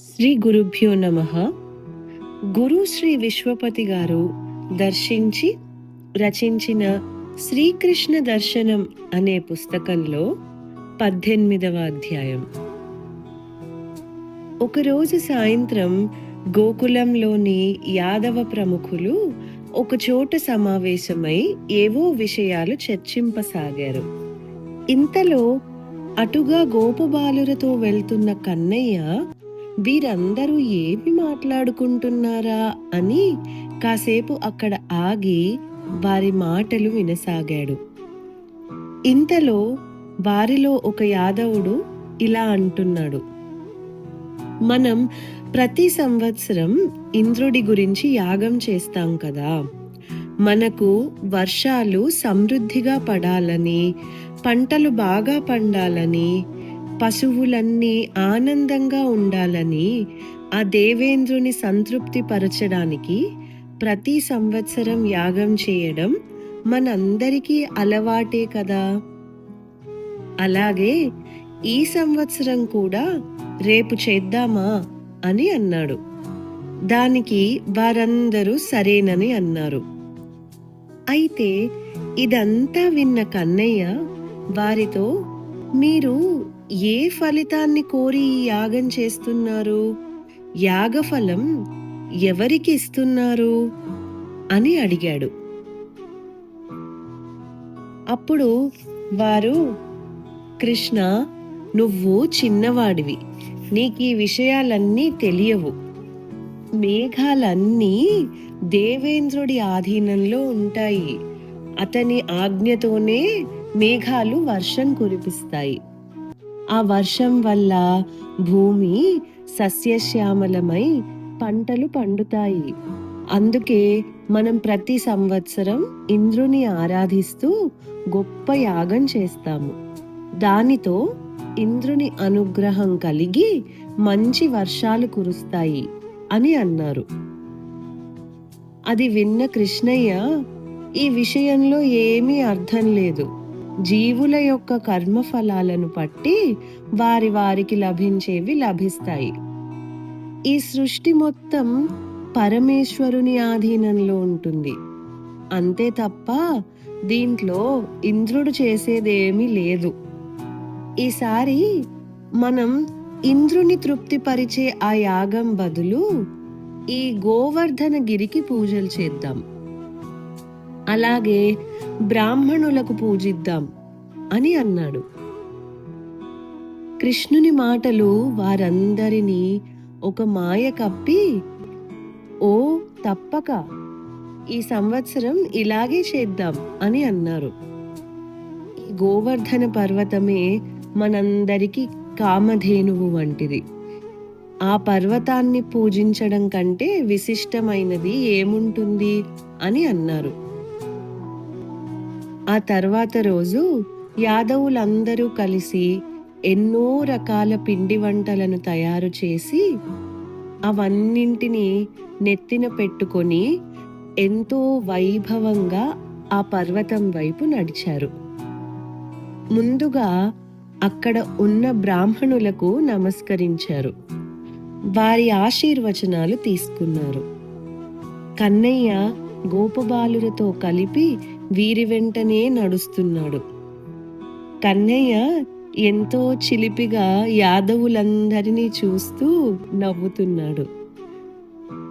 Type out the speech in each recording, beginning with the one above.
శ్రీ గురుభ్యో నమ. గురు శ్రీ విశ్వపతి గారు దర్శించి రచించిన శ్రీకృష్ణ దర్శనం అనే పుస్తకంలో పద్దెనిమిదవ అధ్యాయం. ఒకరోజు సాయంత్రం గోకులంలోని యాదవ ప్రముఖులు ఒకచోట సమావేశమై ఏవో విషయాలు చర్చింపసాగారు. ఇంతలో అటుగా గోపబాలురతో వెళ్తున్న కన్నయ్య వీరందరూ ఏమి మాట్లాడుకుంటున్నారా అని కాసేపు అక్కడ ఆగి వారి మాటలు వినసాగాడు. ఇంతలో వారిలో ఒక యాదవుడు ఇలా అంటున్నాడు. మనం ప్రతి సంవత్సరం ఇంద్రుడి గురించి యాగం చేస్తాం కదా. మనకు వర్షాలు సమృద్ధిగా పడాలని పంటలు బాగా పండాలని పశువులన్నీ ఆనందంగా ఉండాలని ఆ దేవేంద్రుని సంతృప్తి పరచడానికి ప్రతి సంవత్సరం యాగం చేయడం మనందరికీ అలవాటే కదా. అలాగే ఈ సంవత్సరం కూడా రేపు చేద్దామా అని అన్నాడు. దానికి వారందరూ సరేనని అన్నారు. అయితే ఇదంతా విన్న కన్నయ్య వారితో మీరు ఏ ఫలితాన్ని కోరి ఈ యాగం చేస్తున్నారు? యాగఫలం ఎవరికి ఇస్తున్నారు? అని అడిగాడు. అప్పుడు వారు కృష్ణ నువ్వు చిన్నవాడివి. నీకు ఈ విషయాలన్నీ తెలియవు. మేఘాలన్నీ దేవేంద్రుడి ఆధీనంలో ఉంటాయి. అతని ఆజ్ఞతోనే మేఘాలు వర్షం కురిపిస్తాయి. ఆ వర్షం వల్ల భూమి సస్యశ్యామలమై పంటలు పండుతాయి. అందుకే మనం ప్రతి సంవత్సరం ఇంద్రుని ఆరాధిస్తూ గొప్ప యాగం చేస్తాము. దానితో ఇంద్రుని అనుగ్రహం కలిగి మంచి వర్షాలు కురుస్తాయి అని అన్నారు. అది విన్న కృష్ణయ్య ఈ విషయంలో ఏమీ అర్థం లేదు. జీవుల యొక్క కర్మఫలాలను బట్టి వారి వారికి లభించేవి లభిస్తాయి. ఈ సృష్టి మొత్తం పరమేశ్వరుని ఆధీనంలో ఉంటుంది. అంతే తప్ప దీంట్లో ఇంద్రుడు చేసేదేమీ లేదు. ఈసారి మనం ఇంద్రుని తృప్తిపరిచే ఆ యాగం బదులు ఈ గోవర్ధన గిరికి పూజలు చేద్దాం. అలాగే బ్రాహ్మణులకు పూజిద్దాం అని అన్నాడు. కృష్ణుని మాటలు వారందరినీ ఒక మాయ కప్పి ఓ తప్పక ఈ సంవత్సరం ఇలాగే చేద్దాం అని అన్నారు. ఈ గోవర్ధన పర్వతమే మనందరికీ కామధేనువు వంటిది. ఆ పర్వతాన్ని పూజించడం కంటే విశిష్టమైనది ఏముంటుంది అని అన్నారు. ఆ తర్వాత రోజు యాదవులందరూ కలిసి ఎన్నో రకాల పిండి వంటలను తయారు చేసి అవన్నింటినీ నెత్తిన పెట్టుకొని ఎంతో వైభవంగా ఆ పర్వతం వైపు నడిచారు. ముందుగా అక్కడ ఉన్న బ్రాహ్మణులకు నమస్కరించారు. వారి ఆశీర్వచనాలు తీసుకున్నారు. కన్నయ్య గోపబాలులతో కలిపి వీరి వెంటనే నడుస్తున్నాడు. కన్నయ్య ఎంతో చిలిపిగా యాదవులందరినీ చూస్తూ నవ్వుతున్నాడు.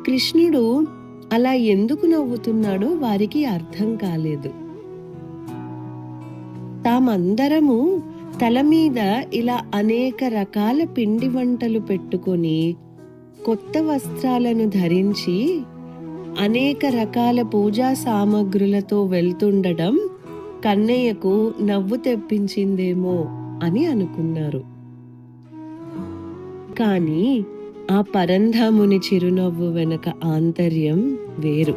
కృష్ణుడు అలా ఎందుకు నవ్వుతున్నాడో వారికి అర్థం కాలేదు. తామందరము తల మీద ఇలా అనేక రకాల పిండి వంటలు పెట్టుకొని కొత్త వస్త్రాలను ధరించి అనేక రకాల పూజా సామగ్రులతో వెళ్తుండడం కన్నయ్యకు నవ్వు తెప్పించిందేమో అని అనుకున్నారు. కానీ ఆ పరంధాముని చిరునవ్వు వెనక ఆంతర్యం వేరు.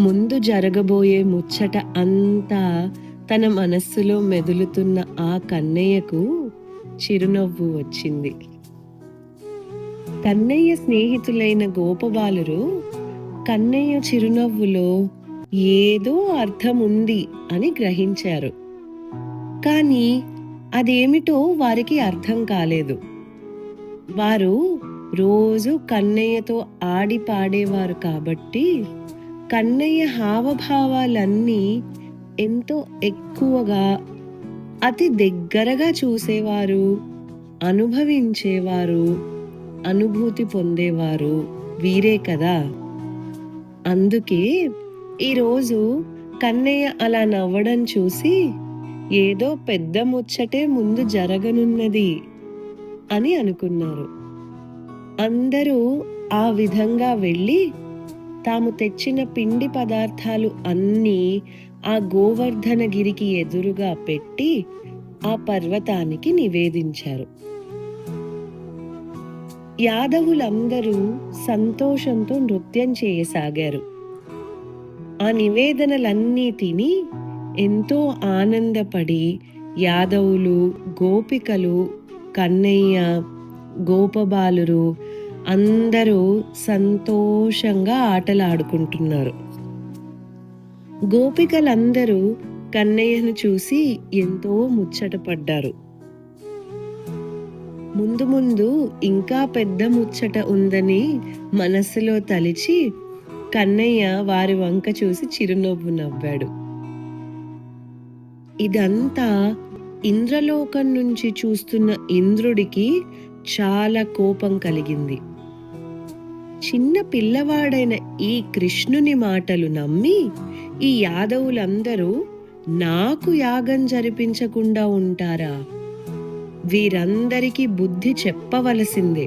ముందు జరగబోయే ముచ్చట అంతా తన మనస్సులో మెదులుతున్న ఆ కన్నయ్యకు చిరునవ్వు వచ్చింది. కన్నయ్య స్నేహితులైన గోపబాలురు కన్నయ్య చిరునవ్వులో ఏదో అర్థం ఉంది అని గ్రహించారు. కానీ అదేమిటో వారికి అర్థం కాలేదు. వారు రోజు కన్నయ్యతో ఆడి పాడేవారు కాబట్టి కన్నయ్య హావభావాలన్నీ ఎంతో ఎక్కువగా అతి దగ్గరగా చూసేవారు అనుభవించేవారు అనుభూతి పొందేవారు వీరే కదా. అందుకే ఈరోజు కన్నయ్య అలా నవ్వడం చూసి ఏదో పెద్ద ముచ్చటే ముందు జరగనున్నది అని అనుకున్నారు. అందరూ ఆ విధంగా వెళ్ళి తాము తెచ్చిన పిండి పదార్థాలు అన్నీ ఆ గోవర్ధనగిరికి ఎదురుగా పెట్టి ఆ పర్వతానికి నివేదించారు. యాదవులందరూ సంతోషంతో నృత్యం చేయసాగారు. ఆ నివేదనలన్నీ తిని ఎంతో ఆనందపడి యాదవులు గోపికలు కన్నయ్య గోపబాలురు అందరూ సంతోషంగా ఆటలాడుకుంటున్నారు. గోపికలందరూ కన్నయ్యను చూసి ఎంతో ముచ్చటపడ్డారు. ముందు ముందు ఇంకా పెద్ద ముచ్చట ఉందని మనస్సులో తలిచి కన్నయ్య వారి వంక చూసి చిరునవ్వు నవ్వాడు. ఇదంతా ఇంద్రలోకం నుంచి చూస్తున్న ఇంద్రుడికి చాలా కోపం కలిగింది. చిన్న పిల్లవాడైన ఈ కృష్ణుని మాటలు నమ్మి ఈ యాదవులందరూ నాకు యాగం జరిపించకుండా ఉంటారా? వీరందరికీ బుద్ధి చెప్పవలసిందే.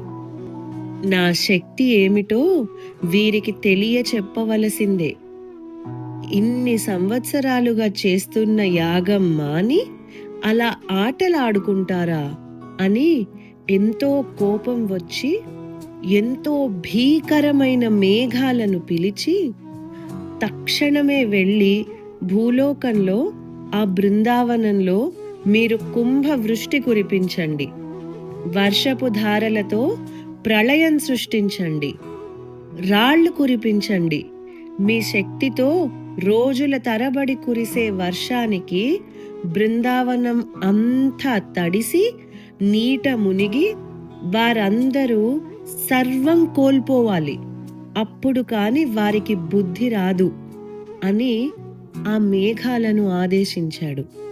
నా శక్తి ఏమిటో వీరికి తెలియ చెప్పవలసిందే ఇన్ని సంవత్సరాలుగా చేస్తున్న యాగం మాని అలా ఆటలాడుకుంటారా అని ఎంతో కోపం వచ్చి ఎంతో భీకరమైన మేఘాలను పిలిచి తక్షణమే వెళ్ళి భూలోకంలో ఆ బృందావనంలో మీరు కుంభ వృష్టి కురిపించండి. వర్షపు ధారలతో ప్రళయం సృష్టించండి. రాళ్ళు కురిపించండి. మీ శక్తితో రోజుల తరబడి కురిసే వర్షానికి బృందావనం అంతా తడిసి నీట మునిగి వారందరూ సర్వం కోల్పోవాలి. అప్పుడు కాని వారికి బుద్ధి రాదు అని ఆ మేఘాలను ఆదేశించాడు.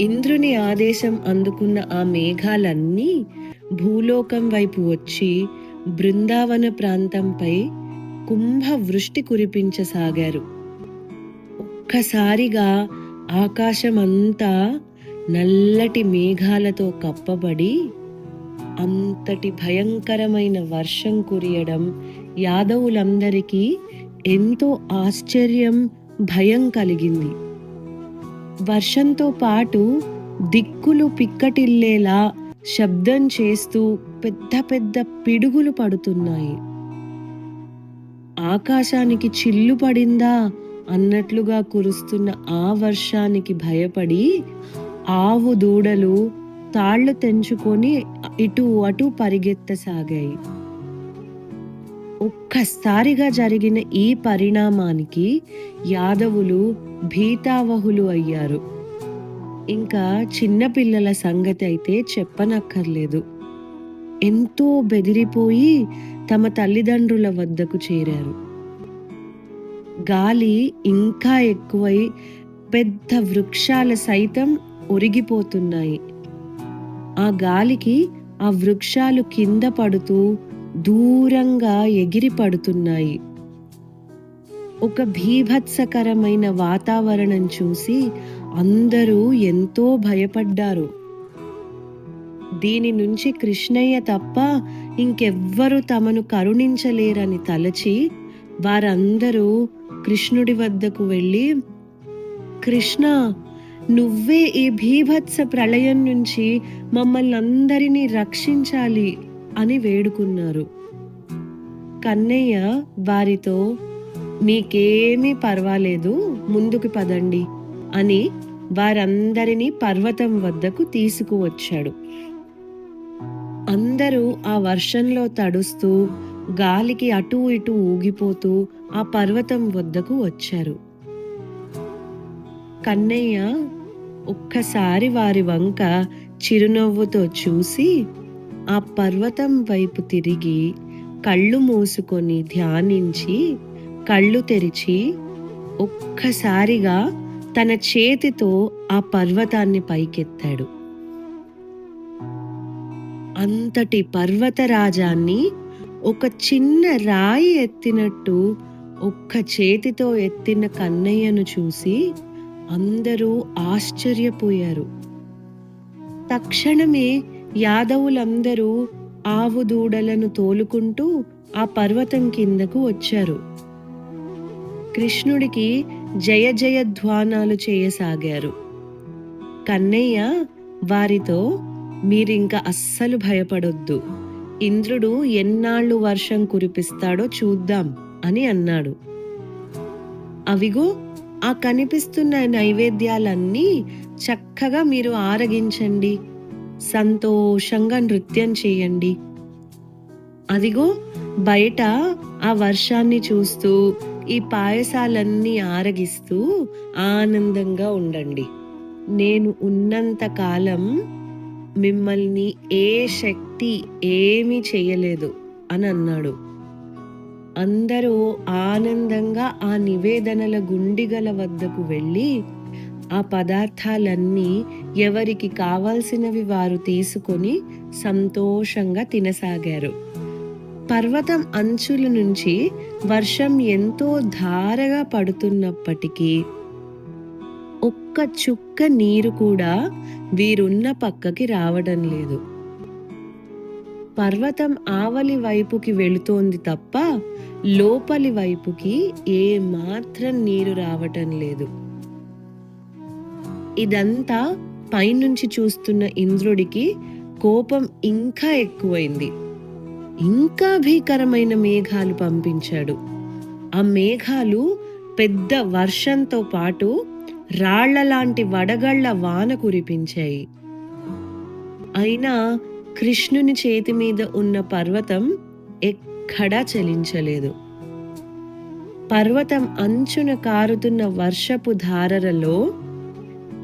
ఇంద్రుని ఆదేశం అందుకున్న ఆ మేఘాలన్నీ భూలోకం వైపు వచ్చి బృందావన ప్రాంతంపై కుంభ వృష్టి కురిపించసాగారు. ఒక్కసారిగా ఆకాశమంతా నల్లటి మేఘాలతో కప్పబడి అంతటి భయంకరమైన వర్షం కురియడం యాదవులందరికీ ఎంతో ఆశ్చర్యం భయం కలిగింది. వర్షంతో పాటు దిక్కులు పిక్కటిల్లేలా శబ్దం చేస్తూ పెద్ద పెద్ద పిడుగులు పడుతున్నాయి. ఆకాశానికి చిల్లు పడిందా అన్నట్లుగా కురుస్తున్న ఆ వర్షానికి భయపడి ఆవు దూడలు తాళ్ళు తెంచుకొని ఇటు అటు పరిగెత్తసాగాయి. ఒక్కసారిగా జరిగిన ఈ పరిణామానికి యాదవులు భీతావహులు అయ్యారు. ఇంకా చిన్నపిల్లల సంగతి అయితే చెప్పనక్కర్లేదు. ఎంతో బెదిరిపోయి తమ తల్లిదండ్రుల వద్దకు చేరారు. గాలి ఇంకా ఎక్కువై పెద్ద వృక్షాల సైతం ఒరిగిపోతున్నాయి. ఆ గాలికి ఆ వృక్షాలు కింద పడుతూ దూరంగా ఎగిరి పడుతున్నాయి. ఒక భీభత్సకరమైన వాతావరణం చూసి అందరూ ఎంతో భయపడ్డారు. దీని నుంచి కృష్ణయ్య తప్ప ఇంకెవ్వరు తమను కరుణించలేరని తలచి వారందరూ కృష్ణుడి వద్దకు వెళ్ళి కృష్ణ నువ్వే ఈ భీభత్స ప్రళయం నుంచి మమ్మల్ని అందరినీ రక్షించాలి అని వేడుకున్నారు. కన్నయ్య వారితో మీకేమీ పర్వాలేదు ముందుకు పదండి అని వారందరినీ పర్వతం వద్దకు తీసుకువచ్చాడు. అందరూ ఆ వర్షంలో తడుస్తూ గాలికి అటూ ఇటూ ఊగిపోతూ ఆ పర్వతం వద్దకు వచ్చారు. కన్నయ్య ఒక్కసారి వారి వంక చిరునవ్వుతో చూసి ఆ పర్వతం వైపు తిరిగి కళ్ళు మూసుకొని ధ్యానించి కళ్ళు తెరిచి ఒక్కసారిగా తన చేతితో ఆ పర్వతాన్ని పైకెత్తాడు. అంతటి పర్వతరాజాన్ని ఒక చిన్న రాయి ఎత్తినట్టు ఒక్క చేతితో ఎత్తిన కన్నయ్యను చూసి అందరూ ఆశ్చర్యపోయారు. తక్షణమే యాదవులందరూ ఆవు దూడలను తోలుకుంటూ ఆ పర్వతం కిందకు వచ్చారు. కృష్ణుడికి జయ జయధ్వానాలు చేయసాగారు. కన్నయ్య వారితో మీరింక అస్సలు భయపడొద్దు. ఇంద్రుడు ఎన్నాళ్ళు వర్షం కురిపిస్తాడో చూద్దాం అని అన్నాడు. అవిగో ఆ కనిపిస్తున్న నైవేద్యాలన్నీ చక్కగా మీరు ఆరగించండి. సంతోషంగా నృత్యం చేయండి. అదిగో బయట ఆ వర్షాన్ని చూస్తూ ఈ పాయసాలన్నీ ఆరగిస్తూ ఆనందంగా ఉండండి. నేను ఉన్నంత కాలం మిమ్మల్ని ఏ శక్తి ఏమీ చేయలేదు అని అన్నాడు. అందరూ ఆనందంగా ఆ నివేదనల గుండిగల వద్దకు వెళ్ళి ఆ పదార్థాలన్నీ ఎవరికి కావాల్సినవి వారు తీసుకొని సంతోషంగా తినసాగారు. పర్వతం అంచుల నుంచి వర్షం ఎంతో ధారగా పడుతున్నప్పటికీ ఒక్క చుక్క నీరు కూడా వీరున్న పక్కకి రావడం లేదు. పర్వతం ఆవలి వైపుకి వెళుతోంది తప్ప లోపలి వైపుకి ఏ మాత్రం నీరు రావటం లేదు. ఇదంతా పైనుంచి చూస్తున్న ఇంద్రుడికి కోపం ఇంకా ఎక్కువైంది. ఇంకా భీకరమైన మేఘాలు పంపించాడు. ఆ మేఘాలు పెద్ద వర్షంతో పాటు రాళ్ళలాంటి వడగళ్ళ వాన కురిపించాయి. అయినా కృష్ణుని చేతి మీద ఉన్న పర్వతం ఎక్కడా చలించలేదు. పర్వతం అంచున కారుతున్న వర్షపు ధారలలో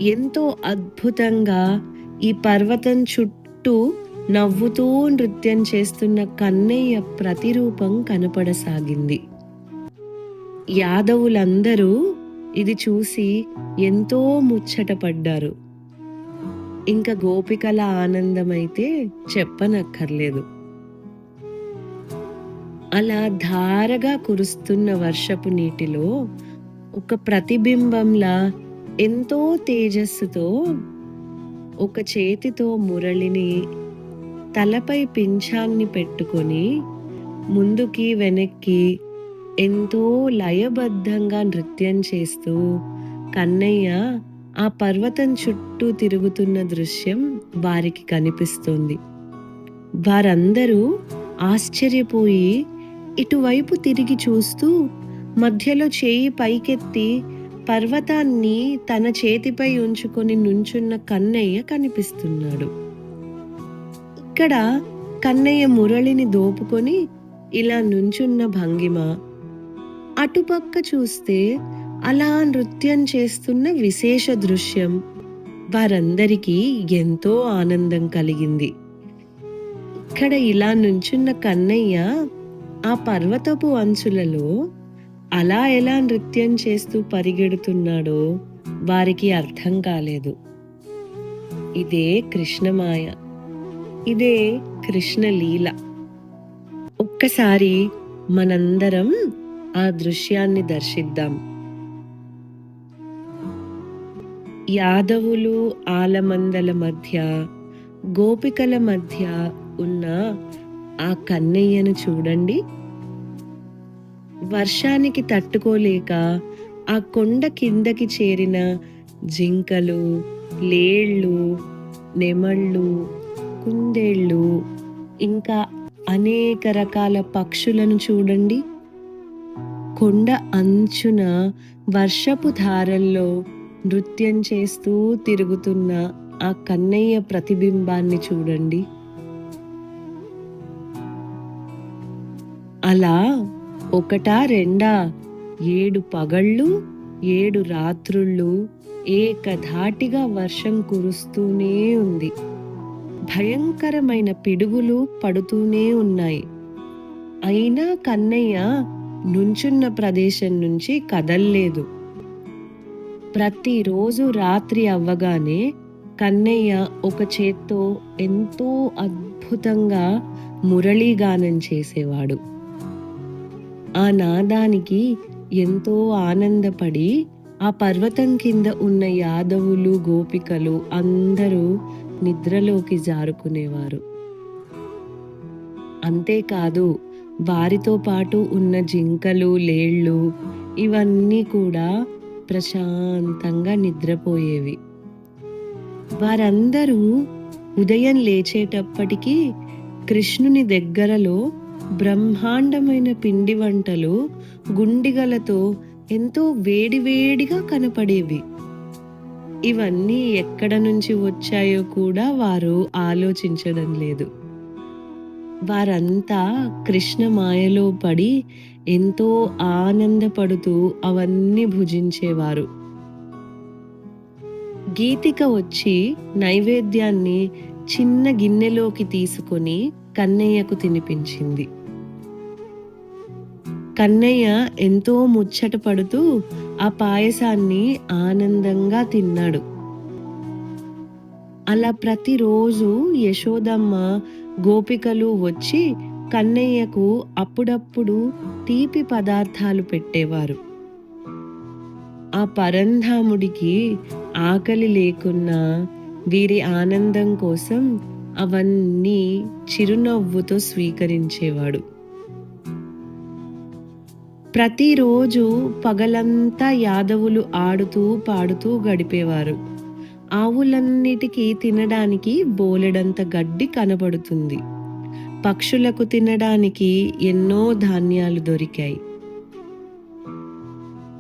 ఎంతో అద్భుతంగా ఈ పర్వతం చుట్టూ నవ్వుతూ నృత్యం చేస్తున్న కన్నయ్య ప్రతిరూపం కనపడసాగింది. యాదవులందరూ ఇది చూసి ఎంతో ముచ్చటపడ్డారు. ఇంకా గోపికల ఆనందమైతే చెప్పనక్కర్లేదు. అలా ధారగా కురుస్తున్న వర్షపు నీటిలో ఒక ప్రతిబింబంలా ఎంతో తేజస్సుతో ఒక చేతితో మురళిని తలపై పింఛాన్ని పెట్టుకొని ముందుకి వెనక్కి ఎంతో లయబద్ధంగా నృత్యం చేస్తూ కన్నయ్య ఆ పర్వతం చుట్టూ తిరుగుతున్న దృశ్యం వారికి కనిపిస్తోంది. వారందరూ ఆశ్చర్యపోయి ఇటువైపు తిరిగి చూస్తూ మధ్యలో చేయి పైకెత్తి పర్వతాన్ని తన చేతిపై ఉంచుకొని నుంచున్న కన్నయ్య కనిపిస్తున్నాడు. ఇక్కడ కన్నయ్య మురళిని దోపుకొని ఇలా నుంచున్న భంగిమ. అటుపక్క చూస్తే అలా నృత్యం చేస్తున్న విశేష దృశ్యం. వారందరికీ ఎంతో ఆనందం కలిగింది. ఇక్కడ ఇలా నుంచున్న కన్నయ్య ఆ పర్వతపు అంచులలో అలా ఎలా నృత్యం చేస్తూ పరిగెడుతున్నాడో వారికి అర్థం కాలేదు. ఇదే కృష్ణమాయ. ఇదే కృష్ణ లీల ఒక్కసారి మనందరం ఆ దృశ్యాన్ని దర్శిద్దాం. యాదవులు ఆలమందల మధ్య గోపికల మధ్య ఉన్న ఆ కన్నయ్యను చూడండి. వర్షానికి తట్టుకోలేక ఆ కొండ కిందకి చేరిన జింకలు లేళ్ళు నెమళ్ళు కుందేళ్ళు ఇంకా అనేక రకాల పక్షులను చూడండి. కొండ అంచున వర్షపు ధారల్లో నృత్యం చేస్తూ తిరుగుతున్న ఆ కన్నయ్య ప్రతిబింబాన్ని చూడండి. అలా ఒకటా రెండా ఏడు పగళ్ళు ఏడు రాత్రుళ్ళు ఏకధాటిగా వర్షం కురుస్తూనే ఉంది. భయంకరమైన పిడుగులు పడుతూనే ఉన్నాయి. అయినా కన్నయ్య నుంచున్న ప్రదేశం నుంచి కదల్లేదు. ప్రతిరోజు రాత్రి అవ్వగానే కన్నయ్య ఒక చేత్తో ఎంతో అద్భుతంగా మురళీగానం చేసేవాడు. ఆ నాదానికి ఎంతో ఆనందపడి ఆ పర్వతం కింద ఉన్న యాదవులు గోపికలు అందరూ నిద్రలోకి జారుకునేవారు. అంతేకాదు వారితో పాటు ఉన్న జింకలు లేళ్ళు ఇవన్నీ కూడా ప్రశాంతంగా నిద్రపోయేవి. వారందరూ ఉదయం లేచేటప్పటికీ కృష్ణుని దగ్గరలో బ్రహ్మాండమైన పిండి వంటలు గుండిగలతో ఎంతో వేడివేడిగా కనపడేవి. ఇవన్నీ ఎక్కడ నుంచి వచ్చాయో కూడా వారు ఆలోచించడం లేదు. వారంతా కృష్ణ మాయలో పడి ఎంతో ఆనందపడుతూ అవన్నీ భుజించేవారు. గీతిక వచ్చి నైవేద్యాన్ని చిన్న గిన్నెలోకి తీసుకొని కన్నయ్యకు తినిపించింది. కన్నయ్య ఎంతో ముచ్చట పడుతూ ఆ పాయసాన్ని ఆనందంగా తిన్నాడు. అలా ప్రతిరోజు యశోదమ్మ గోపికలు వచ్చి కన్నయ్యకు అప్పుడప్పుడు తీపి పదార్థాలు పెట్టేవారు. ఆ పరంధాముడికి ఆకలి లేకున్నా వీరి ఆనందం కోసం అవన్నీ చిరునవ్వుతో స్వీకరించేవాడు. ప్రతిరోజు పగలంతా యాదవులు ఆడుతూ పాడుతూ గడిపేవారు. ఆవులన్నిటికీ తినడానికి బోలెడంత గడ్డి కనబడుతుంది. పక్షులకు తినడానికి ఎన్నో ధాన్యాలు దొరికాయి.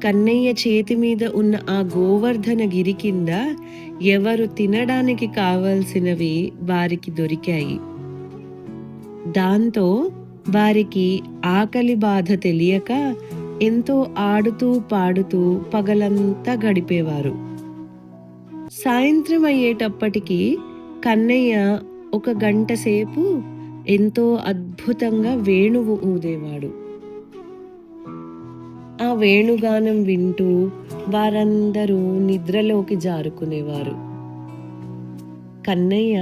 కన్నయ్య చేతి మీద ఉన్న ఆ గోవర్ధన గిరి కింద ఎవరు తినడానికి కావలసినవి వారికి దొరికాయి. దాంతో వారికి ఆకలి బాధ తెలియక ఎంతో ఆడుతూ పాడుతూ పగలంతా గడిపేవారు. సాయంత్రం అయ్యేటప్పటికి కన్నయ్య ఒక గంట సేపు ఎంతో అద్భుతంగా వేణువు ఊదేవాడు. ఆ వేణుగానం వింటూ వారందరూ నిద్రలోకి జారుకునేవారు. కన్నయ్య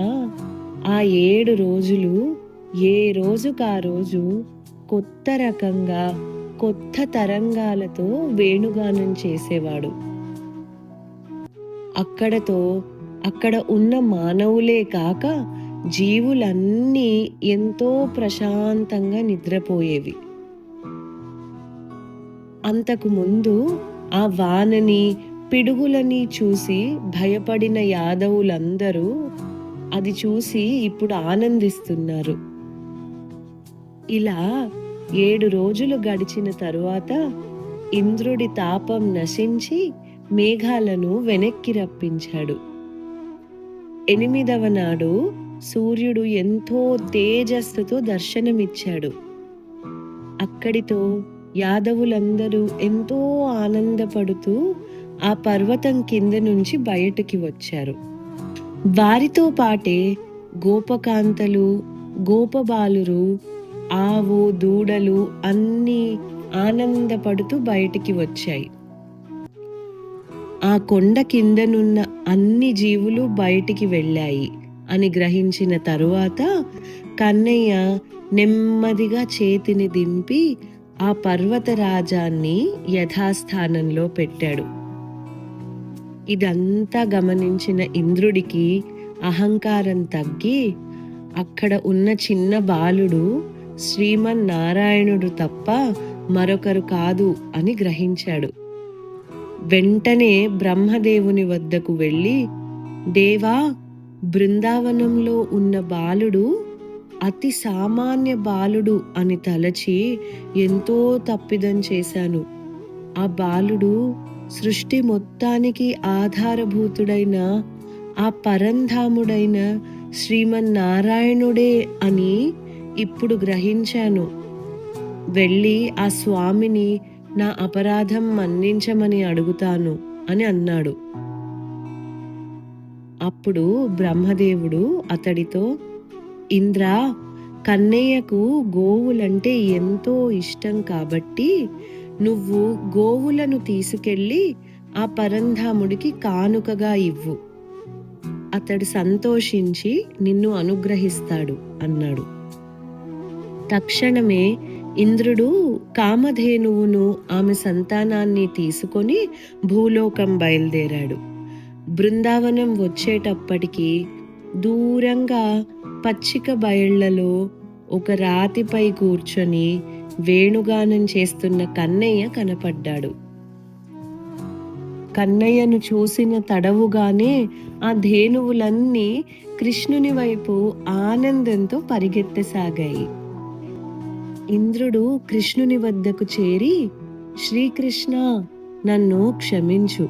ఆ ఏడు రోజులు ఏ రోజుకా రోజు కొత్త రకంగా కొత్త తరంగాలతో వేణుగానం చేసేవాడు. అక్కడతో అక్కడ ఉన్న మానవులే కాక జీవులన్నీ ఎంతో ప్రశాంతంగా నిద్రపోయేవి. అంతకు ముందు ఆ వానని పిడుగులని చూసి భయపడిన యాదవులందరూ అది చూసి ఇప్పుడు ఆనందిస్తున్నారు. ఇలా ఏడు రోజులు గడిచిన తరువాత ఇంద్రుడి తాపం నశించి మేఘాలను వెనక్కి రప్పించాడు. ఎనిమిదవ నాడు సూర్యుడు ఎంతో తేజస్సుతో దర్శనమిచ్చాడు. అక్కడితో యాదవులందరూ ఎంతో ఆనందపడుతూ ఆ పర్వతం కింద నుంచి బయటికి వచ్చారు. వారితో పాటే గోపకాంతలు గోపబాలురు ఆవు దూడలు అన్నీ ఆనందపడుతూ బయటికి వచ్చాయి. ఆ కొండ కిందనున్న అన్ని జీవులు బయటికి వెళ్ళాయి అని గ్రహించిన తరువాత కన్నయ్య నెమ్మదిగా చేతిని దింపి ఆ పర్వతరాజాన్ని యథాస్థానంలో పెట్టాడు. ఇదంతా గమనించిన ఇంద్రుడికి అహంకారం తగ్గి అక్కడ ఉన్న చిన్న బాలుడు శ్రీమన్నారాయణుడు తప్ప మరొకరు కాదు అని గ్రహించాడు. వెంటనే బ్రహ్మదేవుని వద్దకు వెళ్ళి దేవా బృందావనంలో ఉన్న బాలుడు అతి సామాన్య బాలుడు అని తలచి ఎంతో తప్పిదం చేశాను. ఆ బాలుడు సృష్టి మొత్తానికి ఆధారభూతుడైన ఆ పరంధాముడైన శ్రీమన్నారాయణుడే అని ఇప్పుడు గ్రహించాను. వెళ్ళి ఆ స్వామిని నా అపరాధం మన్నించమని అడుగుతాను అని అన్నాడు. అప్పుడు బ్రహ్మదేవుడు అతడితో ఇంద్ర కన్నయ్యకు గోవులంటే ఎంతో ఇష్టం కాబట్టి నువ్వు గోవులను తీసుకెళ్ళి ఆ పరంధాముడికి కానుకగా ఇవ్వు. అతడు సంతోషించి నిన్ను అనుగ్రహిస్తాడు అన్నాడు. తక్షణమే ఇంద్రుడు కామధేనువును ఆమె సంతానాన్ని తీసుకొని భూలోకం బయలుదేరాడు. బృందావనం వచ్చేటప్పటికి దూరంగా పచ్చిక బయళ్ళలో ఒక రాతిపై కూర్చొని వేణుగానం చేస్తున్న కన్నయ్య కనపడ్డాడు. కన్నయ్యను చూసిన తడవుగానే ఆ ధేనువులన్నీ కృష్ణుని వైపు ఆనందంతో పరిగెత్తసాగాయి. ఇంద్రుడు కృష్ణుని వద్దకు చేరి శ్రీకృష్ణ నన్ను క్షమించు.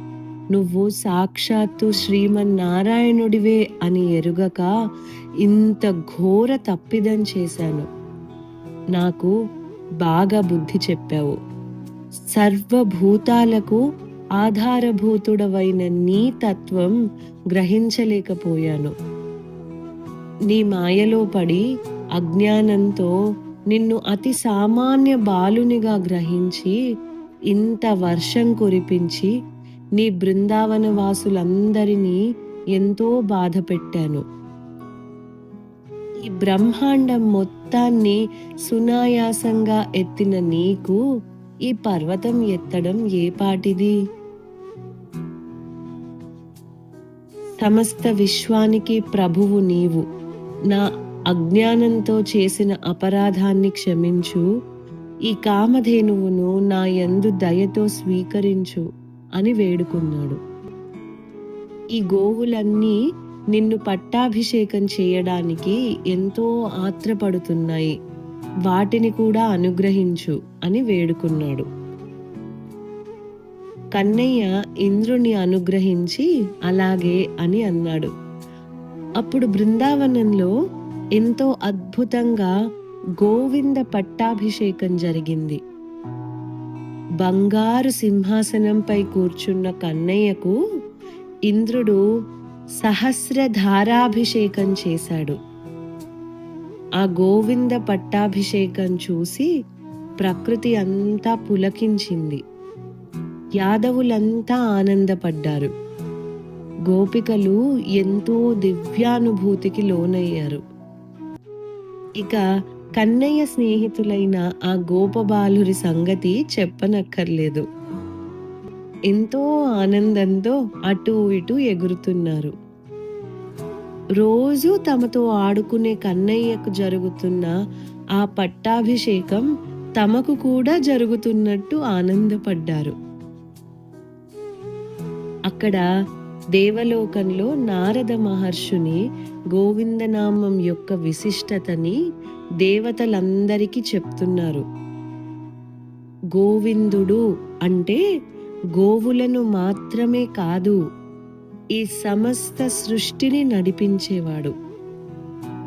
నువ్వు సాక్షాత్తు శ్రీమన్నారాయణుడివే అని ఎరుగక ఇంత ఘోర తప్పిదం చేశాను. నాకు బాగా బుద్ధి చెప్పావు. సర్వభూతాలకు ఆధారభూతుడవైన నీ తత్వం గ్రహించలేకపోయాను. నీ మాయలో పడి అజ్ఞానంతో నిన్ను అతి సామాన్య బాలునిగా గ్రహించి ఇంత వర్షం కురిపించి నీ బృందావన వాసులందరినీ ఎంతో బాధ పెట్టాను ఈ బ్రహ్మాండం మొత్తాన్ని సునాయాసంగా ఎత్తిన నీకు ఈ పర్వతం ఎత్తడం ఏ పాటిది? సమస్త విశ్వానికి ప్రభువు నీవు. నా అజ్ఞానంతో చేసిన అపరాధాన్ని క్షమించు. ఈ కామధేనువును నా యందు దయతో స్వీకరించు అని వేడుకున్నాడు. ఈ గోవులన్నీ నిన్ను పట్టాభిషేకం చేయడానికి ఎంతో ఆత్రపడుతున్నాయి. వాటిని కూడా అనుగ్రహించు అని వేడుకున్నాడు. కన్నయ్య ఇంద్రుని అనుగ్రహించి అలాగే అని అన్నాడు. అప్పుడు బృందావనంలో ఎంతో అద్భుతంగా గోవింద పట్టాభిషేకం జరిగింది. బంగారు సింహాసనంపై కూర్చున్న కన్నయ్యకు ఇంద్రుడు సహస్రధారాభిషేకం చేశాడు. ఆ గోవింద పట్టాభిషేకం చూసి ప్రకృతి అంతా పులకించింది. యాదవులంతా ఆనందపడ్డారు. గోపికలు ఎంతో దివ్యానుభూతికి లోనయ్యారు. ఇక కన్నయ్య స్నేహితులైన ఆ గోపబాలురి సంగతి చెప్పనక్కర్లేదు. ఎంతో ఆనందంతో అటు ఇటు ఎగురుతున్నారు. రోజు తమతో ఆడుకునే కన్నయ్యకు జరుగుతున్న ఆ పట్టాభిషేకం తమకు కూడా జరుగుతున్నట్టు ఆనందపడ్డారు. అక్కడ దేవలోకంలో నారద మహర్షుని గోవిందనామం యొక్క విశిష్టతని దేవతలందరికీ చెప్తున్నారు. గోవిందుడు అంటే గోవులను మాత్రమే కాదు ఈ సమస్త సృష్టిని నడిపించేవాడు.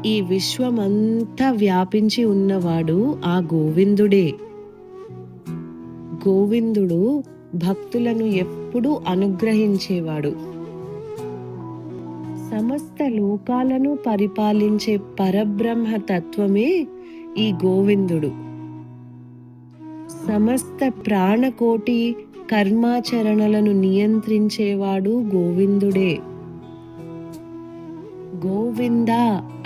ఈ విశ్వమంతా వ్యాపించి ఉన్నవాడు ఆ గోవిందుడే. గోవిందుడు భక్తులను ఎప్పుడూ అనుగ్రహించేవాడు. సమస్త లోకాలను పరిపాలించే పరబ్రహ్మ తత్వమే ఈ గోవిందుడు. సమస్త ప్రాణకోటి కర్మాచరణలను నియంత్రించేవాడు గోవిందుడే. గోవింద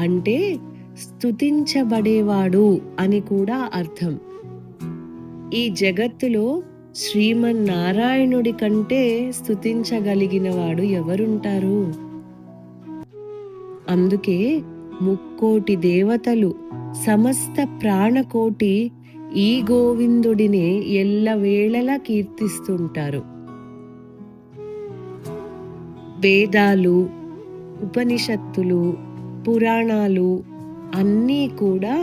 అంటే స్తుతించబడేవాడు అని కూడా అర్థం. ఈ జగత్తులో శ్రీమన్నారాయణుడి కంటే స్తుతించగలిగిన వాడు ఎవరుంటారు? అందుకే ముక్కోటి దేవతలు సమస్త ప్రాణకోటి ఈ గోవిందుడినే ఎల్లవేళలా కీర్తిస్తుంటారు. వేదాలు ఉపనిషత్తులు పురాణాలు అన్నీ కూడా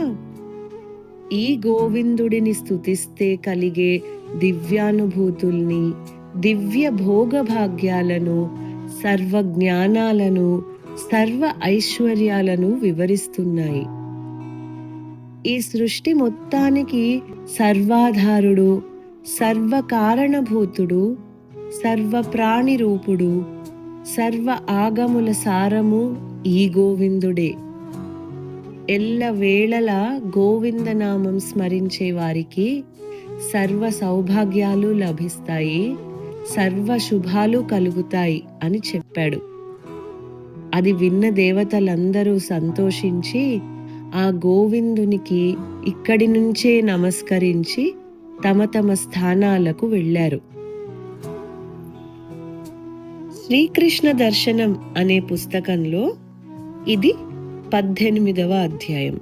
ఈ గోవిందుడిని స్తుతిస్తే కలిగే దివ్యానుభూతుల్ని దివ్య భోగభాగ్యాలను సర్వ జ్ఞానాలను సర్వ ఐశ్వర్యాలను వివరిస్తున్నాయి. ఈ సృష్టి మొత్తానికి సర్వాధారుడు సర్వకారణభూతుడు సర్వప్రాణి రూపుడు సర్వ ఆగముల సారము ఈ గోవిందుడే. ఎల్ల వేళల గోవిందనామం స్మరించే వారికి సర్వ సౌభాగ్యాలు లభిస్తాయి సర్వ శుభాలు కలుగుతాయి అని చెప్పాడు. అది విన్న దేవతలందరూ సంతోషించి ఆ గోవిందునికి ఇక్కడి నుంచే నమస్కరించి తమ తమ స్థానాలకు వెళ్ళారు. శ్రీకృష్ణ దర్శనం అనే పుస్తకంలో ఇది పద్దెనిమిదవ అధ్యాయం.